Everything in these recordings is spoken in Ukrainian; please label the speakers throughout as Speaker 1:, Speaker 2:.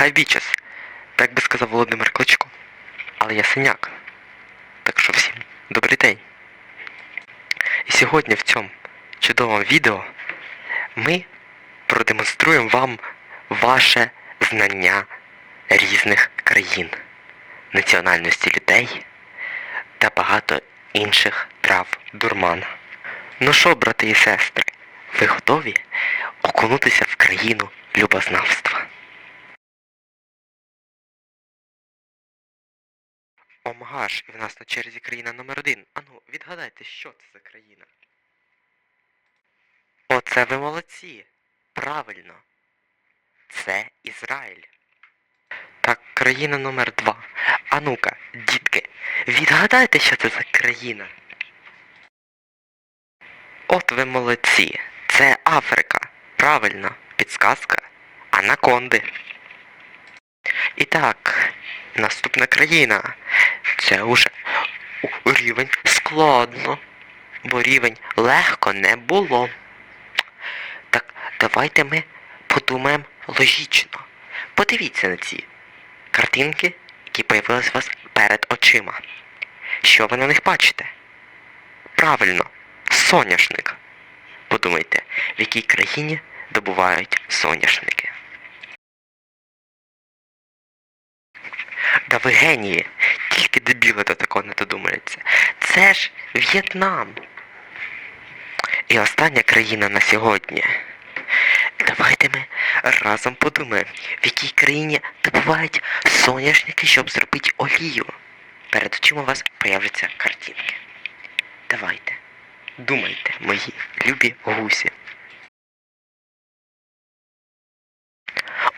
Speaker 1: Хай бічас, так би сказав Володимир Кличко. Але я синяк. Так що всім добрий день. І сьогодні в цьому чудовому відео ми продемонструємо вам ваше знання різних країн, національності людей та багато інших трав дурмана. Ну що, брати і сестри, ви готові окунутися в країну любознавства? Омгаш, і в нас на черзі країна номер один. Ану, відгадайте, що це за країна? Оце ви молодці. Правильно. Це Ізраїль. Так, країна номер два. А ну-ка, дітки, відгадайте, що це за країна? От ви молодці. Це Африка. Правильно. Підсказка. Анаконди. І так, наступна країна. Це уже рівень складно. Бо рівень легко не було. Так, давайте ми подумаємо логічно. Подивіться на ці картинки, які появились у вас перед очима. Що ви на них бачите? Правильно, соняшник. Подумайте, в якій країні добувають соняшники. Да ви генії, тільки до не додумаються. Це ж В'єтнам. І остання країна на сьогодні. Давайте ми разом подумаємо, в якій країні добувають соняшники, щоб зробити олію. Перед очима у вас появляться картинки. Давайте, думайте, мої любі гусі.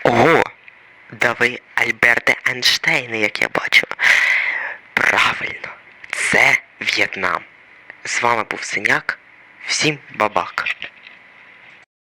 Speaker 1: Ого! Да ви Альберте Ейнштейни, як я бачу. Правильно, це В'єтнам. З вами був Синяк. Всім бабак.